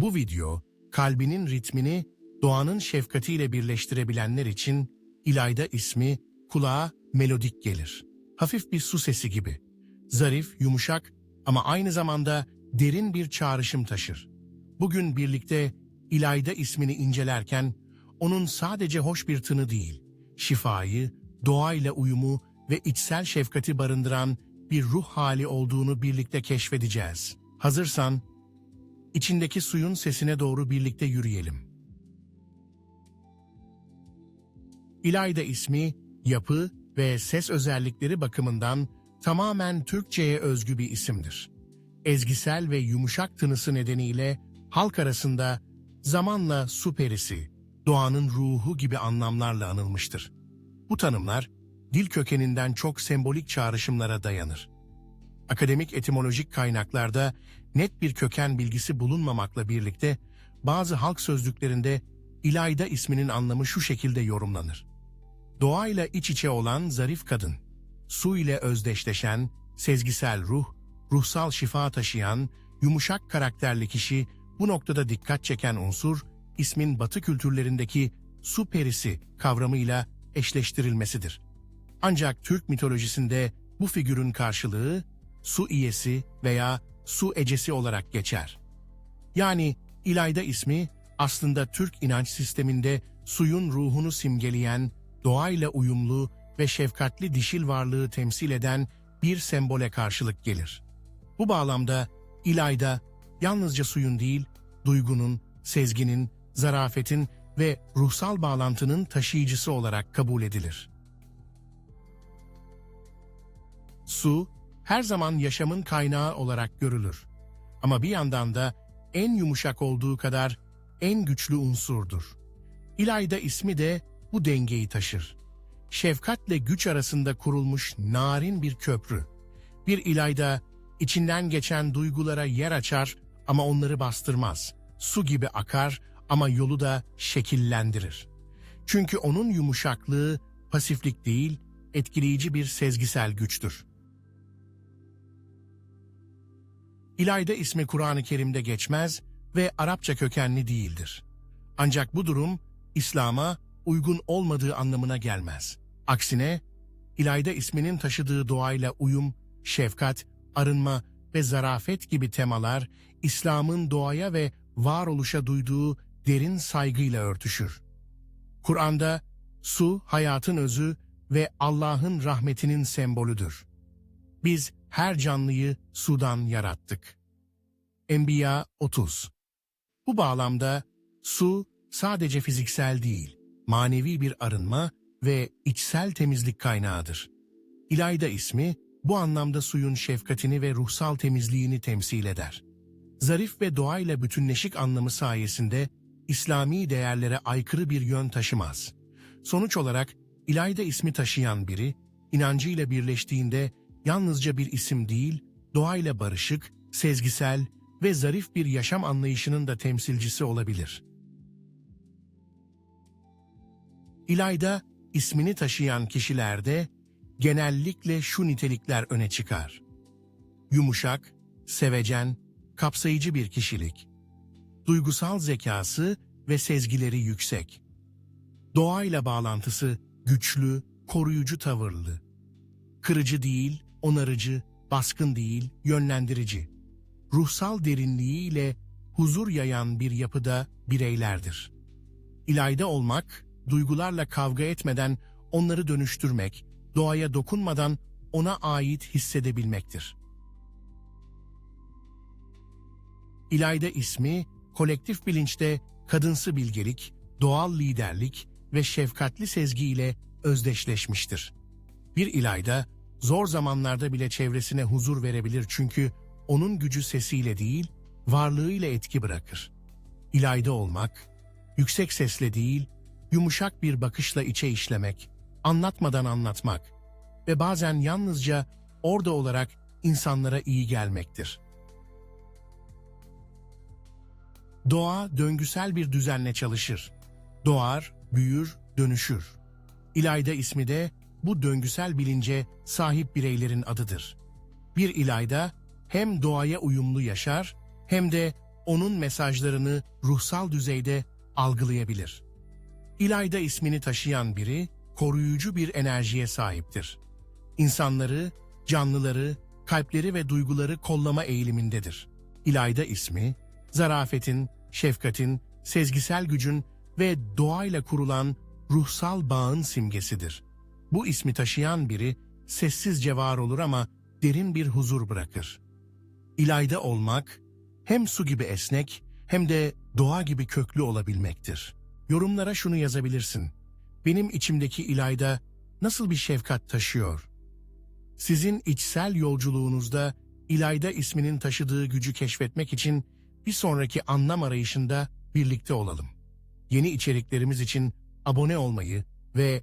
Bu video, kalbinin ritmini doğanın şefkatiyle birleştirebilenler için İlayda ismi kulağa melodik gelir. Hafif bir su sesi gibi. Zarif, yumuşak ama aynı zamanda derin bir çağrışım taşır. Bugün birlikte İlayda ismini incelerken onun sadece hoş bir tını değil, şifayı, doğayla uyumu ve içsel şefkati barındıran bir ruh hali olduğunu birlikte keşfedeceğiz. Hazırsan, içindeki suyun sesine doğru birlikte yürüyelim. İlayda ismi, yapı ve ses özellikleri bakımından tamamen Türkçe'ye özgü bir isimdir. Ezgisel ve yumuşak tınısı nedeniyle halk arasında zamanla su perisi, doğanın ruhu gibi anlamlarla anılmıştır. Bu tanımlar, dil kökeninden çok sembolik çağrışımlara dayanır. Akademik etimolojik kaynaklarda net bir köken bilgisi bulunmamakla birlikte bazı halk sözlüklerinde İlayda isminin anlamı şu şekilde yorumlanır. Doğayla iç içe olan zarif kadın, su ile özdeşleşen, sezgisel ruh, ruhsal şifa taşıyan, yumuşak karakterli kişi bu noktada dikkat çeken unsur, ismin batı kültürlerindeki su perisi kavramıyla eşleştirilmesidir. Ancak Türk mitolojisinde bu figürün karşılığı su iyesi veya su ecesi olarak geçer. Yani İlayda ismi aslında Türk inanç sisteminde suyun ruhunu simgeleyen, doğayla uyumlu ve şefkatli dişil varlığı temsil eden bir sembole karşılık gelir. Bu bağlamda İlayda yalnızca suyun değil, duygunun, sezginin, zarafetin ve ruhsal bağlantının taşıyıcısı olarak kabul edilir. Su, her zaman yaşamın kaynağı olarak görülür. Ama bir yandan da en yumuşak olduğu kadar en güçlü unsurdur. İlayda ismi de bu dengeyi taşır. Şefkatle güç arasında kurulmuş narin bir köprü. Bir İlayda içinden geçen duygulara yer açar ama onları bastırmaz. Su gibi akar ama yolu da şekillendirir. Çünkü onun yumuşaklığı pasiflik değil, etkileyici bir sezgisel güçtür. İlayda ismi Kur'an-ı Kerim'de geçmez ve Arapça kökenli değildir. Ancak bu durum İslam'a uygun olmadığı anlamına gelmez. Aksine İlayda isminin taşıdığı doğayla uyum, şefkat, arınma ve zarafet gibi temalar İslam'ın doğaya ve varoluşa duyduğu derin saygıyla örtüşür. Kur'an'da su hayatın özü ve Allah'ın rahmetinin sembolüdür. Biz her canlıyı sudan yarattık. Enbiya 30 Bu bağlamda su sadece fiziksel değil, manevi bir arınma ve içsel temizlik kaynağıdır. İlayda ismi bu anlamda suyun şefkatini ve ruhsal temizliğini temsil eder. Zarif ve doğayla bütünleşik anlamı sayesinde İslami değerlere aykırı bir yön taşımaz. Sonuç olarak İlayda ismi taşıyan biri, inancıyla birleştiğinde yalnızca bir isim değil, doğayla barışık, sezgisel ve zarif bir yaşam anlayışının da temsilcisi olabilir. İlayda ismini taşıyan kişilerde genellikle şu nitelikler öne çıkar. Yumuşak, sevecen, kapsayıcı bir kişilik. Duygusal zekası ve sezgileri yüksek. Doğayla bağlantısı güçlü, koruyucu tavırlı. Kırıcı değil, onarıcı, baskın değil, yönlendirici. Ruhsal derinliğiyle huzur yayan bir yapıda bireylerdir. İlayda olmak, duygularla kavga etmeden onları dönüştürmek, doğaya dokunmadan ona ait hissedebilmektir. İlayda ismi, kolektif bilinçte kadınsı bilgelik, doğal liderlik ve şefkatli sezgiyle özdeşleşmiştir. Bir İlayda, zor zamanlarda bile çevresine huzur verebilir çünkü onun gücü sesiyle değil, varlığıyla etki bırakır. İlayda olmak, yüksek sesle değil, yumuşak bir bakışla içe işlemek, anlatmadan anlatmak ve bazen yalnızca orada olarak insanlara iyi gelmektir. Doğa döngüsel bir düzenle çalışır. Doğar, büyür, dönüşür. İlayda ismi de bu döngüsel bilince sahip bireylerin adıdır. Bir İlayda hem doğaya uyumlu yaşar hem de onun mesajlarını ruhsal düzeyde algılayabilir. İlayda ismini taşıyan biri koruyucu bir enerjiye sahiptir. İnsanları, canlıları, kalpleri ve duyguları kollama eğilimindedir. İlayda ismi, zarafetin, şefkatin, sezgisel gücün ve doğayla kurulan ruhsal bağın simgesidir. Bu ismi taşıyan biri sessizce var olur ama derin bir huzur bırakır. İlayda olmak hem su gibi esnek hem de doğa gibi köklü olabilmektir. Yorumlara şunu yazabilirsin. Benim içimdeki İlayda nasıl bir şefkat taşıyor? Sizin içsel yolculuğunuzda İlayda isminin taşıdığı gücü keşfetmek için bir sonraki anlam arayışında birlikte olalım. Yeni içeriklerimiz için abone olmayı ve